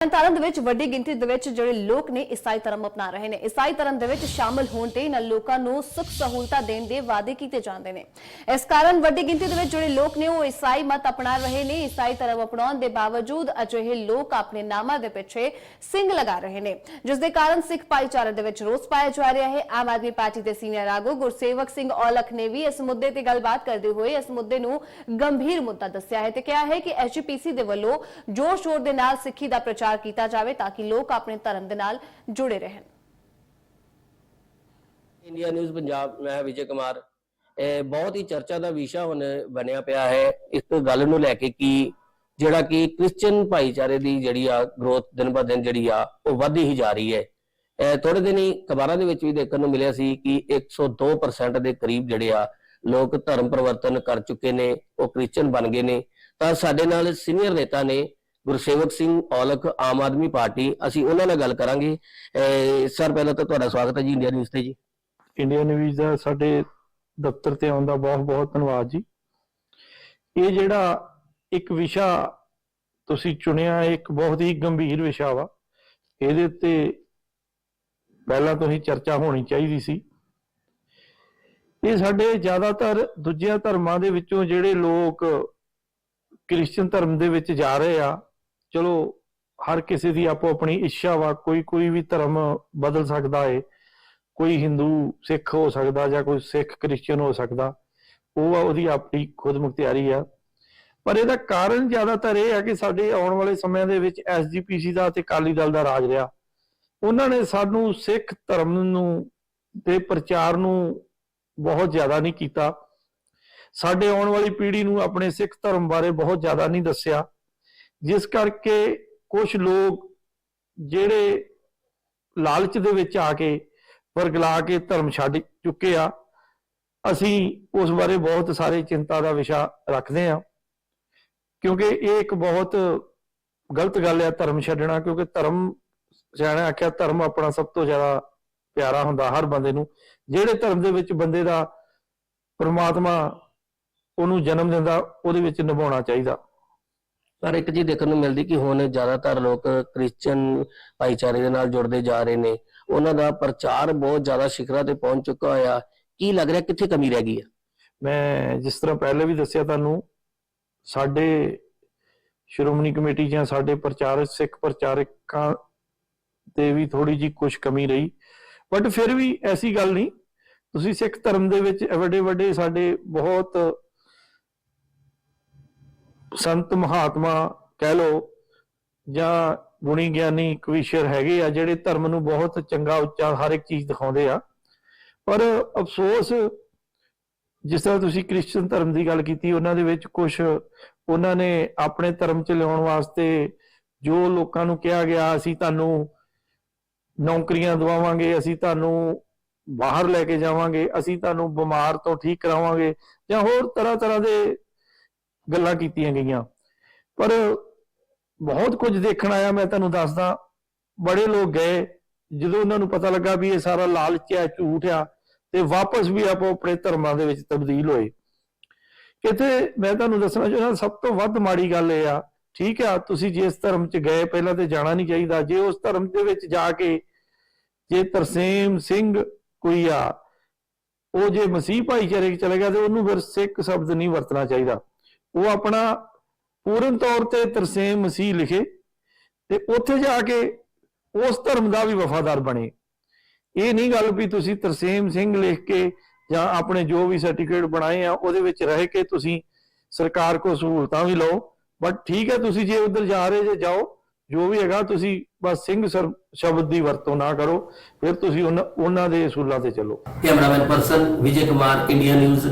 ਤਰਨਤਾਰਨ ਦੇ ਵਿੱਚ ਵੱਡੀ ਗਿਣਤੀ ਦੇ ਵਿੱਚ ਜਿਹੜੇ ਲੋਕ ਨੇ ਈਸਾਈ ਧਰਮ ਅਪਣਾ ਰਹੇ ਨੇ। ਈਸਾਈ ਧਰਮ ਦੇ ਵਿੱਚ ਸ਼ਾਮਲ ਹੋਣ ਤੇ ਇਹਨਾਂ ਲੋਕਾਂ ਨੂੰ ਸੁੱਖ ਸਹੂਲਤਾਂ ਦੇਣ ਦੇ ਵਾਅਦੇ ਕੀਤੇ ਜਾਂਦੇ ਨੇ। ਇਸ ਕਾਰਨ ਵੱਡੀ ਗਿਣਤੀ ਦੇ ਵਿੱਚ ਜਿਹੜੇ ਲੋਕ ਨੇ ਉਹ ਈਸਾਈ ਮਤ ਅਪਣਾ ਰਹੇ ਨੇ। ਈਸਾਈ ਧਰਮ ਅਪਣਾਉਣ ਦੇ ਬਾਵਜੂਦ ਅਜਿਹੇ ਲੋਕ ਆਪਣੇ ਨਾਮਾਂ ਦੇ ਪਿੱਛੇ ਸਿੰਘ ਲਗਾ ਰਹੇ ਨੇ। ਜਿਸ ਦੇ ਕਾਰਨ ਸਿੱਖ ਭਾਈਚਾਰੇ ਦੇ ਵਿੱਚ ਰੋਸ ਪਾਇਆ ਜਾ ਰਿਹਾ ਹੈ। ਆਮ ਆਦਮੀ ਪਾਰਟੀ ਦੇ ਸੀਨੀਅਰ ਆਗੂ ਗੁਰਸੇਵਕ ਸਿੰਘ ਔਲਖ ਨੇ ਵੀ ਇਸ ਮੁੱਦੇ ਤੇ ਗੱਲਬਾਤ ਕਰਦੇ ਹੋਏ ਇਸ ਮੁੱਦੇ ਨੂੰ ਗੰਭੀਰ ਮੁੱਦਾ ਦੱਸਿਆ ਹੈ ਤੇ ਕਿਹਾ ਹੈ ਕਿ ਐਸਜੀਪੀਸੀ ਦੇ ਵੱਲੋਂ ਜੋਰ ਸ਼ੋਰ ਦੇ ਨਾਲ ਸਿੱਖੀ ਦਾ ਪ੍ਰਚਾਰ ਕੀਤਾ ਜਾਵੇ ਤਾਂ ਕਿ ਲੋਕ ਆਪਣੇ ਧਰਮ ਦੇ ਨਾਲ ਜੁੜੇ ਰਹਿਣ। ਇੰਡੀਆ ਨਿਊਜ਼ ਪੰਜਾਬ, ਮੈਂ ਵਿਜੇ ਕੁਮਾਰ। ਬਹੁਤ ਹੀ ਚਰਚਾ ਦਾ ਵਿਸ਼ਾ ਹੁਣ ਬਣਿਆ ਪਿਆ ਹੈ। ਇਸ ਗੱਲ ਨੂੰ ਲੈ ਕੇ ਕਿ ਜਿਹੜਾ ਕਿ ਕ੍ਰਿਸਚੀਅਨ ਭਾਈਚਾਰੇ ਦੀ ਜਿਹੜੀ ਆ ਗਰੋਥ ਦਿਨ ਬ ਦਿਨ ਜਿਹੜੀ ਆ, ਉਹ ਵਧਦੀ ਹੀ ਜਾ ਰਹੀ ਹੈ। ਥੋੜੇ ਦਿਨ ਹੀ ਅਖਬਾਰਾਂ ਦੇ ਵਿੱਚ ਵੀ ਦੇਖਣ ਨੂੰ ਮਿਲਿਆ ਸੀ ਕਿ 102% ਦੇ ਕਰੀਬ ਜਿਹੜੇ ਆ, ਲੋਕ ਧਰਮ ਪਰਿਵਰਤਨ ਕਰ ਚੁੱਕੇ ਨੇ, ਉਹ ਕ੍ਰਿਸਚੀਅਨ ਬਣ ਗਏ ਨੇ। ਤਾਂ ਸਾਡੇ ਨਾਲ ਸੀਨੀਅਰ ਨੇਤਾ ਨੇ ਗੁਰਸੇਵਕ ਸਿੰਘ ਔਲਖ ਆਮ ਆਦਮੀ ਪਾਰਟੀ, ਅਸੀਂ ਉਹਨਾਂ ਨਾਲ ਗੱਲ ਕਰਾਂਗੇ। ਸਰ, ਪਹਿਲਾਂ ਤਾਂ ਤੁਹਾਡਾ ਸਵਾਗਤ ਹੈ ਜੀ ਇੰਡੀਆ ਨਿਊਜ਼ ਤੇ ਜੀ। ਇੰਡੀਆ ਨਿਊਜ਼ ਦਾ ਸਾਡੇ ਦਫ਼ਤਰ ਤੇ ਆਉਣ ਦਾ ਬਹੁਤ ਬਹੁਤ ਧੰਨਵਾਦ ਜੀ। ਇਹ ਜਿਹੜਾ ਇੱਕ ਵਿਸ਼ਾ ਤੁਸੀਂ ਚੁਣਿਆ, ਇੱਕ ਬਹੁਤ ਹੀ ਗੰਭੀਰ ਵਿਸ਼ਾ ਵਾ। ਇਹਦੇ ਉੱਤੇ ਪਹਿਲਾਂ ਤੋਂ ਹੀ ਚਰਚਾ ਹੋਣੀ ਚਾਹੀਦੀ ਸੀ। ਇਹ ਸਾਡੇ ਜ਼ਿਆਦਾਤਰ ਦੂਜਿਆਂ ਧਰਮਾਂ ਦੇ ਵਿੱਚੋਂ ਜਿਹੜੇ ਲੋਕ ਕ੍ਰਿਸਚੀਅਨ ਧਰਮ ਦੇ ਵਿੱਚ ਜਾ ਰਹੇ ਆ ਚਲੋ, ਹਰ ਕਿਸੇ ਦੀ ਆਪੋ ਆਪਣੀ ਇੱਛਾ ਵਾ, ਕੋਈ ਕੋਈ ਵੀ ਧਰਮ ਬਦਲ ਸਕਦਾ ਏ। ਕੋਈ ਹਿੰਦੂ ਸਿੱਖ ਹੋ ਸਕਦਾ ਜਾਂ ਕੋਈ ਸਿੱਖ ਕ੍ਰਿਸਚੀਅਨ ਹੋ ਸਕਦਾ, ਉਹ ਆ ਉਹਦੀ ਆਪਣੀ ਖੁਦ ਮੁਖਤਿਆਰੀ ਆ। ਪਰ ਇਹਦਾ ਕਾਰਨ ਜ਼ਿਆਦਾਤਰ ਇਹ ਹੈ ਕਿ ਸਾਡੇ ਆਉਣ ਵਾਲੇ ਸਮਿਆਂ ਦੇ ਵਿੱਚ ਐਸਜੀਪੀਸੀ ਦਾ ਤੇ ਅਕਾਲੀ ਦਲ ਦਾ ਰਾਜ ਰਿਹਾ। ਉਹਨਾਂ ਨੇ ਸਾਨੂੰ ਸਿੱਖ ਧਰਮ ਨੂੰ ਤੇ ਪ੍ਰਚਾਰ ਨੂੰ ਬਹੁਤ ਜ਼ਿਆਦਾ ਨਹੀਂ ਕੀਤਾ। ਸਾਡੇ ਆਉਣ ਵਾਲੀ ਪੀੜ੍ਹੀ ਨੂੰ ਆਪਣੇ ਸਿੱਖ ਧਰਮ ਬਾਰੇ ਬਹੁਤ ਜ਼ਿਆਦਾ ਨਹੀਂ ਦੱਸਿਆ। ਜਿਸ ਕਰਕੇ ਕੁਝ ਲੋਕ ਜਿਹੜੇ ਲਾਲਚ ਦੇ ਵਿੱਚ ਆ ਕੇ ਵਰਗਲਾ ਕੇ ਧਰਮ ਛੱਡ ਚੁੱਕੇ ਆ, ਅਸੀਂ ਉਸ ਬਾਰੇ ਬਹੁਤ ਸਾਰੇ ਚਿੰਤਾ ਦਾ ਵਿਸ਼ਾ ਰੱਖਦੇ ਆ ਕਿਉਂਕਿ ਇਹ ਇੱਕ ਬਹੁਤ ਗਲਤ ਗੱਲ ਹੈ ਧਰਮ ਛੱਡਣਾ, ਕਿਉਂਕਿ ਧਰਮ ਸਿਆਣਾ ਆਖਿਆ, ਧਰਮ ਆਪਣਾ ਸਭ ਤੋਂ ਜ਼ਿਆਦਾ ਪਿਆਰਾ ਹੁੰਦਾ ਹਰ ਬੰਦੇ ਨੂੰ। ਜਿਹੜੇ ਧਰਮ ਦੇ ਵਿੱਚ ਬੰਦੇ ਦਾ ਪਰਮਾਤਮਾ ਉਹਨੂੰ ਜਨਮ ਦਿੰਦਾ, ਉਹਦੇ ਵਿੱਚ ਨਿਭਾਉਣਾ ਚਾਹੀਦਾ। ਪਰ ਇੱਕ ਚੀਜ਼ ਦੇਖਣ ਨੂੰ ਮਿਲਦੀ ਕਿ ਹੁਣ ਜ਼ਿਆਦਾਤਰ ਲੋਕ ਕ੍ਰਿਸਚੀਅਨ ਭਾਈਚਾਰੇ ਦੇ ਨਾਲ ਜੁੜਦੇ ਜਾ ਰਹੇ ਨੇ। ਉਹਨਾਂ ਦਾ ਪ੍ਰਚਾਰ ਬਹੁਤ ਜ਼ਿਆਦਾ ਸ਼ਿਖਰਾਂ ਤੇ ਪਹੁੰਚ ਚੁੱਕਾ ਹੋਇਆ। ਕੀ ਲੱਗ ਰਿਹਾ, ਕਿੱਥੇ ਕਮੀ ਰਹਿ ਗਈ ਹੈ? ਮੈਂ ਜਿਸ ਤਰ੍ਹਾਂ ਪਹਿਲੇ ਵੀ ਦੱਸਿਆ ਤੁਹਾਨੂੰ, ਸਾਡੇ ਸ਼੍ਰੋਮਣੀ ਕਮੇਟੀ ਜਾਂ ਸਾਡੇ ਪ੍ਰਚਾਰਕ, ਸਿੱਖ ਪ੍ਰਚਾਰਕਾਂ ਤੇ ਵੀ ਥੋੜੀ ਜੀ ਕੁਝ ਕਮੀ ਰਹੀ। ਬਟ ਫਿਰ ਵੀ ਐਸੀ ਗੱਲ ਨਹੀਂ। ਤੁਸੀਂ ਸਿੱਖ ਧਰਮ ਦੇ ਵਿੱਚ ਵੱਡੇ ਵੱਡੇ ਸਾਡੇ ਬਹੁਤ ਸੰਤ ਮਹਾਤਮਾ ਕਹਿ ਲੋ ਜਾਂ ਗੁਣੀ ਗਿਆਨੀ ਕਵੀਸ਼ਰ ਹੈਗੇ ਆ, ਜਿਹੜੇ ਧਰਮ ਨੂੰ ਬਹੁਤ ਚੰਗਾ, ਉੱਚਾ ਹਰ ਇੱਕ ਚੀਜ਼ ਦਿਖਾਉਂਦੇ ਆ। ਪਰ ਅਫਸੋਸ, ਜਿਸ ਤਰ੍ਹਾਂ ਤੁਸੀਂ ਕ੍ਰਿਸਚੀਅਨ ਧਰਮ ਦੀ ਗੱਲ ਕੀਤੀ, ਉਹਨਾਂ ਦੇ ਵਿੱਚ ਕੁਝ ਉਹਨਾਂ ਨੇ ਆਪਣੇ ਧਰਮ ਚ ਲਿਆਉਣ ਵਾਸਤੇ ਜੋ ਲੋਕਾਂ ਨੂੰ ਕਿਹਾ ਗਿਆ, ਅਸੀਂ ਤੁਹਾਨੂੰ ਨੌਕਰੀਆਂ ਦਵਾਵਾਂਗੇ, ਅਸੀਂ ਤੁਹਾਨੂੰ ਬਾਹਰ ਲੈ ਕੇ ਜਾਵਾਂਗੇ, ਅਸੀਂ ਤੁਹਾਨੂੰ ਬਿਮਾਰ ਤੋਂ ਠੀਕ ਕਰਾਵਾਂਗੇ ਜਾਂ ਹੋਰ ਤਰ੍ਹਾਂ ਤਰ੍ਹਾਂ ਦੇ ਗੱਲਾਂ ਕੀਤੀਆਂ ਗਈਆਂ। ਪਰ ਬਹੁਤ ਕੁਝ ਦੇਖਣ ਆਇਆ, ਮੈਂ ਤੁਹਾਨੂੰ ਦੱਸਦਾ। ਬੜੇ ਲੋਕ ਗਏ, ਜਦੋਂ ਉਹਨਾਂ ਨੂੰ ਪਤਾ ਲੱਗਾ ਵੀ ਇਹ ਸਾਰਾ ਲਾਲਚ ਆ, ਝੂਠ ਆ, ਤੇ ਵਾਪਸ ਵੀ ਆਪੋ ਆਪਣੇ ਧਰਮਾਂ ਦੇ ਵਿੱਚ ਤਬਦੀਲ ਹੋਏ। ਕਿਤੇ ਮੈਂ ਤੁਹਾਨੂੰ ਦੱਸਣਾ ਚਾਹੁੰਦਾ, ਸਭ ਤੋਂ ਵੱਧ ਮਾੜੀ ਗੱਲ ਇਹ ਆ, ਠੀਕ ਆ, ਤੁਸੀਂ ਜਿਸ ਧਰਮ 'ਚ ਗਏ, ਪਹਿਲਾਂ ਤੇ ਜਾਣਾ ਨਹੀਂ ਚਾਹੀਦਾ। ਜੇ ਉਸ ਧਰਮ ਦੇ ਵਿੱਚ ਜਾ ਕੇ, ਜੇ ਤਰਸੇਮ ਸਿੰਘ ਕੋਈ ਆ, ਉਹ ਜੇ ਮਸੀਹ ਭਾਈਚਾਰੇ 'ਚ ਚਲੇ ਗਿਆ, ਤੇ ਉਹਨੂੰ ਫਿਰ ਸਿੱਖ ਸ਼ਬਦ ਨਹੀਂ ਵਰਤਣਾ ਚਾਹੀਦਾ। ਉਹ ਆਪਣਾ ਪੂਰਨ ਤੌਰ ਤੇ ਤਰਸੇਮ ਮਸੀਹ ਲਿਖੇ ਤੇ ਉੱਥੇ ਜਾ ਕੇ ਉਸ ਧਰਮ ਦਾ ਵੀ ਵਫਾਦਾਰ ਬਣੇ। ਇਹ ਨਹੀਂ ਗੱਲ ਵੀ ਤੁਸੀਂ ਤਰਸੇਮ ਸਿੰਘ ਲਿਖ ਕੇ ਜਾਂ ਆਪਣੇ ਜੋ ਵੀ ਸਰਟੀਫਿਕੇਟ ਬਣਾਏ ਆ, ਉਹਦੇ ਵਿੱਚ ਰਹਿ ਕੇ ਤੁਸੀਂ ਸਰਕਾਰ ਕੋ ਸਹੂਲਤਾਂ ਵੀ ਲਓ। ਬਟ ਠੀਕ ਹੈ, ਤੁਸੀਂ ਜੇ ਉਧਰ ਜਾ ਰਹੇ ਜੇ, ਜਾਓ। ਜੋ ਵੀ ਹੈਗਾ, ਤੁਸੀਂ ਬਸ ਸਿੰਘ ਸਰ- ਸ਼ਬਦ ਦੀ ਵਰਤੋਂ ਨਾ ਕਰੋ। ਫਿਰ ਤੁਸੀਂ ਉਹਨਾਂ ਦੇ ਅਸੂਲਾਂ ਤੇ ਚੱਲੋ। Cameraman person Vijay Kumar, India News